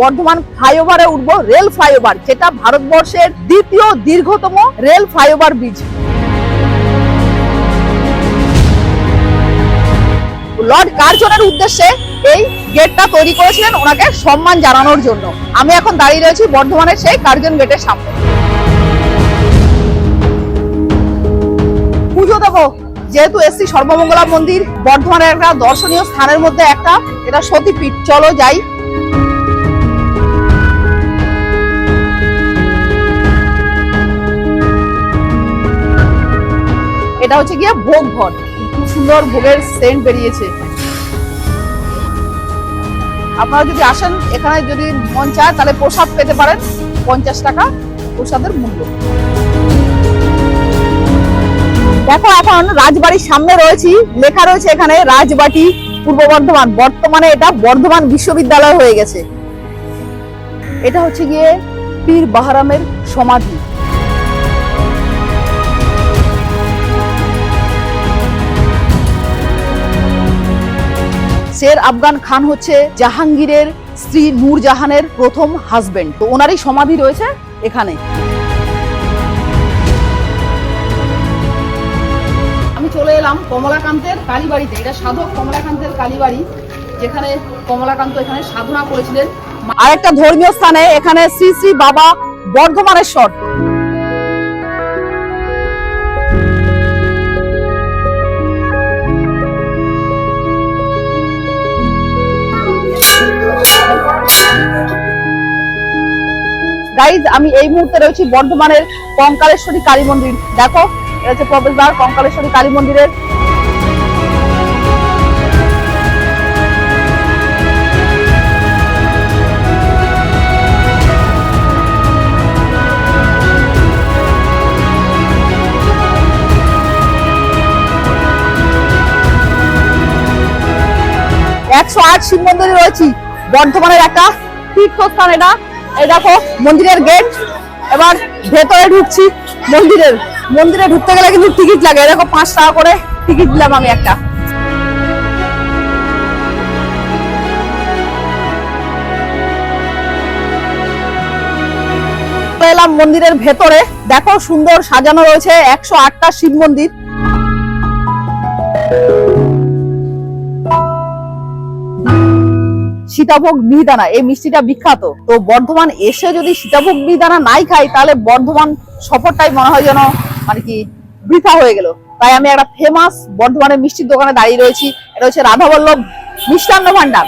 বর্ধমান ফ্লাইওভারে উঠবো rail flyover, যেটা ভারতবর্ষের দ্বিতীয় দীর্ঘতম রেল ফ্লাইওভার ব্রিজ। লর্ড কার্জনের উদ্দেশ্যে এই গেটটা তৈরি করেছিলেন ওনাকে সম্মান জানানোর জন্য। আমি এখন দাঁড়িয়ে রয়েছি বর্ধমানের সেই কার্জন গেটের সামনে। পুজো দেবো, যেহেতু এসছি সর্বমঙ্গলা মন্দির, বর্ধমানের একটা দর্শনীয় স্থানের মধ্যে একটা, এটা সতীপীঠ। চলো যাই। এটা হচ্ছে গিয়ে ভোগ ঘর খুব সুন্দর ভোগের সেন্ট বেরিয়েছে। আপনারা যদি আসেন, এখানে যদি মন চায়, তাহলে প্রসাদ পেতে পারেন। পঞ্চাশ টাকা প্রসাদের মূল্য। দেখো, এখন রাজবাড়ির সামনে রয়েছি। লেখা রয়েছে এখানে, রাজবাটি পূর্ব বর্ধমান। বর্তমানে এটা বর্ধমান বিশ্ববিদ্যালয় হয়ে গেছে। এটা হচ্ছে গিয়ে পীর বাহারামের সমাধি। শের আফগান খান হচ্ছে জাহাঙ্গীরের স্ত্রী নূরজাহানের প্রথম হাজবেন্ড তো ওনারই সমাধি রয়েছে এখানে। আমি চলে এলাম কমলাকান্তের কালীবাড়িতে। এটা সাধক কমলাকান্তের কালীবাড়ি, যেখানে কমলাকান্ত এখানে সাধনা করেছিলেন। আরেকটা ধর্মীয় স্থানে এখানে শ্রী শ্রী বাবা বর্ধমানেশ্বর। গাইজ আমি এই মুহূর্তে রয়েছি বর্ধমানের কঙ্কালেশ্বরী কালী মন্দির। দেখো, এটা হচ্ছে প্রবেশদ্বার কঙ্কালেশ্বরী কালী মন্দিরের। একশো আট শিব মন্দিরে রয়েছি। বর্ধমানের একটা তীর্থস্থান এটা। এই দেখো, মন্দিরের গেট এবার ভেতরে ঢুকছি। মন্দিরের, মন্দিরে ঢুকতে গেলে কিন্তু টিকিট লাগে। এরকম পাঁচ টাকা করে টিকিট দিলাম আমি একটা। এলাম মন্দিরের ভেতরে। দেখো, সুন্দর সাজানো রয়েছে একশো আটটা শিব মন্দির। সীতাভোগ মিহিদানা, এই মিষ্টিটা বিখ্যাত। তো বর্ধমান এসে যদি সীতাভোগ মিহিদানা নাই খাই, তাহলে বর্ধমান সফরটাই মনে হয় যেন মানে কি বৃথা হয়ে গেল। তাই আমি একটা ফেমাস বর্ধমানের মিষ্টির দোকানে দাঁড়িয়ে রয়েছি। এটা হচ্ছে রাধাবল্লভ মিষ্টান্ন ভান্ডার।